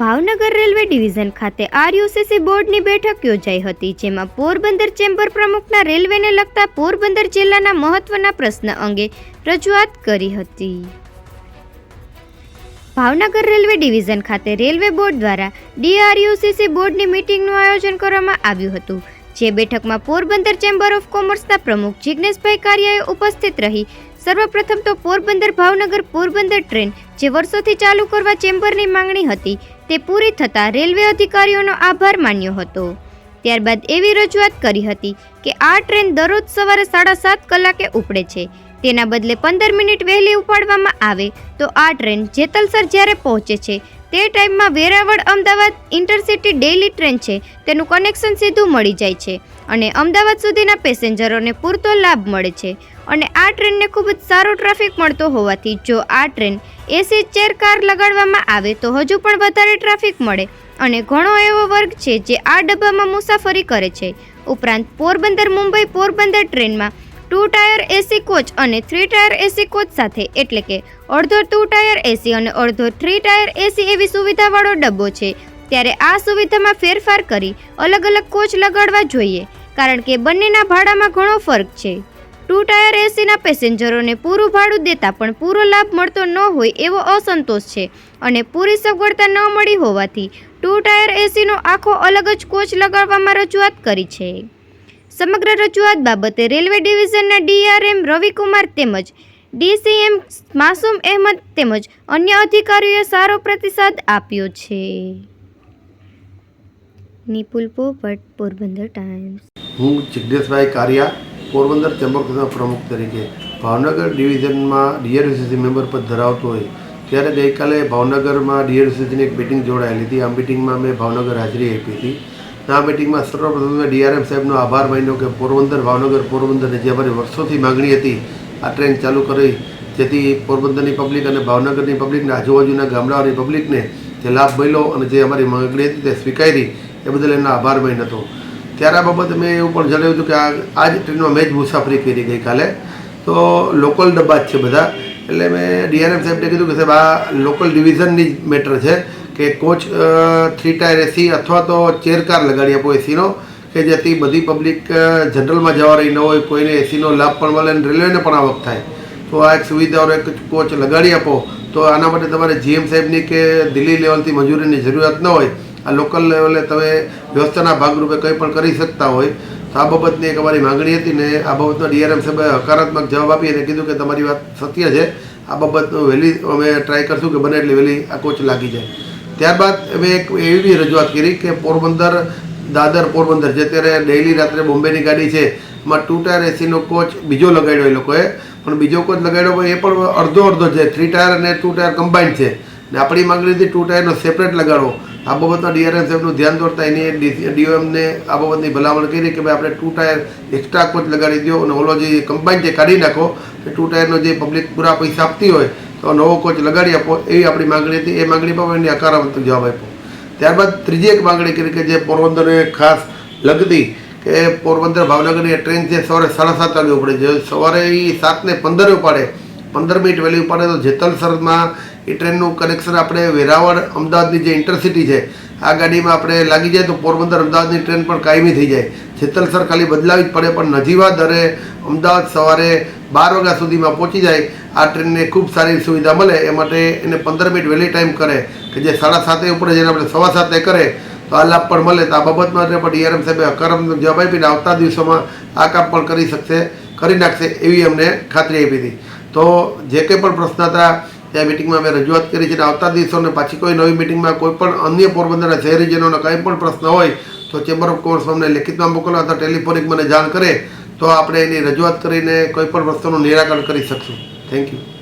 Bhavnagar railway division ખાતે આરયુસીસી બોર્ડની બેઠક યોજાઈ હતી, જેમાં પોરબંદર ચેમ્બર પ્રમુખના રેલવેને લગતા પોરબંદર જિલ્લાના મહત્વના પ્રશ્ન અંગે રજૂઆત કરી હતી. ભાવનગર રેલવે ડિવિઝન ખાતે રેલવે બોર્ડ દ્વારા ડીઆરયુસીસી બોર્ડની મિટિંગનું આયોજન કરવામાં આવ્યું હતું. જે બેઠકમાં પોરબંદર ચેમ્બર ઓફ કોમર્સના પ્રમુખ જિજ્ઞેશભાઈ કારિયાએ ઉપસ્થિત રહી. સર્વપ્રથમ તો પોરબંદર ભાવનગર પોરબંદર ટ્રેન, જે વર્ષોથી ચાલુ કરવા ચેમ્બરની માંગણી હતી, તે પૂરી થતાં રેલવે અધિકારીઓનો આભાર માન્યો હતો. ત્યારબાદ એવી રજૂઆત કરી હતી કે આ ટ્રેન દરરોજ સવારે સાડા સાત કલાકે ઉપડે છે. તેના બદલે પંદર મિનિટ વહેલી ઉપાડવામાં આવે તો આ ટ્રેન જેતલસર જ્યારે પહોંચે છે તે ટાઈમમાં Veraval Ahmedabad intercity daily train છે. તેનું કનેક્શન સીધું મળી જાય છે અને અમદાવાદ સુધીના પેસેન્જરોને પૂરતો લાભ મળે છે. અને આ ટ્રેનને ખૂબ જ સારો ટ્રાફિક મળતો હોવાથી જો આ ટ્રેન એસી ચેર કાર લગાડવામાં આવે તો હજુ પણ વધારે ટ્રાફિક મળે. અને ઘણો એવો વર્ગ છે જે આ ડબ્બામાં મુસાફરી કરે છે. ઉપરાંત પોરબંદર મુંબઈ પોરબંદર ટ્રેનમાં ટુ ટાયર એસી કોચ અને થ્રી ટાયર એસી કોચ સાથે, એટલે કે અડધો ટુ ટાયર એસી અને અડધો થ્રી ટાયર એસી એવી સુવિધાવાળો ડબ્બો છે. ત્યારે આ સુવિધામાં ફેરફાર કરી અલગ અલગ કોચ લગાડવા જોઈએ, કારણ કે બંનેના ભાડામાં ઘણો ફરક છે. ટુ ટાયર એસીના પેસેન્જરોને પૂરું ભાડું દેતા પણ પૂરો લાભ મળતો ન હોય એવો અસંતોષ છે અને પૂરી સગવડતા ન મળી હોવાથી ટુ ટાયર એસીનો આખો અલગ જ કોચ લગાડવામાં રજૂઆત કરી છે. સમગ્ર રજૂઆત બાબતે રેલવે ડિવિઝનના ડીઆરએમ રવિકુમાર તેમજ ડીસીએમ માસૂમ અહેમદ તેમજ અન્ય અધિકારીઓએ સારો પ્રતિસાદ આપ્યો છે. નિપુલ પોપટ, પોરબંદર ટાઈમ્સ. હું જિજ્ઞેશભાઈ કારિયા, પોરબંદર ચેમ્બર પ્રમુખ તરીકે ભાવનગર ડિવિઝનમાં ડીઆરસીસી મેમ્બર પદ ધરાવતો હોય ત્યારે ગઈકાલે ભાવનગરમાં ડીઆરસીસીની એક મિટિંગ જોડાયેલી હતી. આ મિટિંગમાં મેં ભાવનગર હાજરી આપી હતી. આ મિટિંગમાં સર્વપ્રથમ ડીઆરએમ સાહેબનો આભાર માન્યો કે પોરબંદર, ભાવનગર પોરબંદરની જે અમારી વર્ષોથી માગણી હતી, આ ટ્રેન ચાલુ કરી. જેથી પોરબંદરની પબ્લિક અને ભાવનગરની પબ્લિકને, આજુબાજુના ગામડાઓની પબ્લિકને જે લાભ મળ્યો અને જે અમારી માંગણી હતી તે સ્વીકારી, એ બદલ એમનો આભાર માન્યો હતો. ત્યારે આ બાબતે મેં એવું પણ જણાવ્યું હતું કે આ જ ટ્રેનમાં મેં જ મુસાફરી કરી ગઈકાલે. તો લોકલ ડબ્બા જ છે બધા. એટલે મેં ડીઆરએમ સાહેબને કીધું કે સાહેબ, આ લોકલ ડિવિઝનની જ મેટર છે. કે કોચ થ્રી ટાયર એસી અથવા તો ચેર કાર લગાડી આપો એસીનો, કે જેથી બધી પબ્લિક જનરલમાં જવા રહી ન હોય, કોઈને એસીનો લાભ પણ મળે અને રેલવેને પણ આવક થાય. તો આ એક સુવિધાઓનો એક કોચ લગાડી આપો, તો આના માટે તમારે જીએમ સાહેબની કે દિલ્હી લેવલથી મંજૂરીની જરૂરિયાત ન હોય, આ લોકલ લેવલે તમે વ્યવસ્થાના ભાગરૂપે કંઈ પણ કરી શકતા હોય, તો આ બાબતની એક અમારી માંગણી હતી ને આ બાબતનો ડીઆરએમ સાહેબે હકારાત્મક જવાબ આપી અને કીધું કે તમારી વાત સત્ય છે. આ બાબતનું વહેલી અમે ટ્રાય કરશું કે બને એટલી વહેલી આ કોચ લાગી જાય. ત્યારબાદ અમે એક એવી રજૂઆત કરી કે પોરબંદર, દાદર પોરબંદર, જે અત્યારે ડેઇલી રાત્રે બોમ્બેની ગાડી છે, એમાં ટુ ટાયર એસીનો કોચ બીજો લગાડ્યો એ લોકોએ. પણ બીજો કોચ લગાડ્યો પણ એ પણ અડધો અડધો છે થ્રી ટાયર અને ટુ ટાયર કમ્બાઇન્ડ છે. ને આપણી માંગણી હતી ટુ ટાયરનો સેપરેટ લગાડવો. આ બાબતમાં ડીઆરએમ સાહેબનું ધ્યાન દોરતા એની ડીઓએમને આ બાબતની ભલામણ કરી કે ભાઈ આપણે ટુ ટાયર એક્સ્ટ્રા કોચ લગાડી દો અને ઓલો જે કમ્બાઇન છે કાઢી નાખો કે ટુ ટાયરનો જે પબ્લિક પૂરા પૈસા આપતી હોય તો નવો કોચ લગાડી આપો એવી આપણી માંગણી હતી. એ માંગણી પર એમને હકારાત્મક જવાબ આપ્યો. ત્યારબાદ ત્રીજી એક માંગણી કરી કે જે પોરબંદરને ખાસ લગતી કે પોરબંદર ભાવનગરની ટ્રેન છે, સવારે સાડા સાત વાગે ઉપડે છે. સવારે એ સાતને પંદરે ઉપાડે. પંદર મિનિટ વહેલી ઉપાડે તો જેતલસરમાં એ ટ્રેનનું કનેક્શન આપણે વેરાવળ, અમદાવાદની જે ઇન્ટરસિટી છે, આ ગાડીમાં આપણે લાગી જાય તો પોરબંદર, અમદાવાદની ટ્રેન પણ કાયમી થઈ જાય. જેતલસર ખાલી બદલાવી જ પડે, પણ નજીવા દરે અમદાવાદ સવારે બાર વાગ્યા સુધીમાં પહોંચી જાય. આ ટ્રેનને ખૂબ સારી સુવિધા મળે. એ માટે એને પંદર મિનિટ વહેલી ટાઈમ કરે કે જે સાડા સાતે ઉપડે જેને આપણે સવા સાતે કરે, તો આ લાભ પણ મળે. તો આ બાબત માટે પણ ડીઆરએમ સાહેબે હકારાત્મક જવાબ આપીને આવતા દિવસોમાં આ કામ પણ કરી શકશે, કરી નાખશે એવી અમને ખાતરી આપી હતી. તો જે કંઈ પણ પ્રશ્ન હતા ત્યાં મિટિંગમાં અમે રજૂઆત કરી છે. અને આવતા દિવસોને પાછી કોઈ નવી મિટિંગમાં કોઈ પણ અન્ય પોરબંદરના શહેરીજનોનો કંઈ પણ પ્રશ્ન હોય, તો ચેમ્બર ઓફ કોમર્સ અમને લેખિતમાં મોકલો અથવા ટેલિફોનિક મને જાણ કરે. તો આપણે એની રજૂઆત કરીને કોઈ પણ વસ્તુનું નિરાકરણ કરી શકશું. Thank you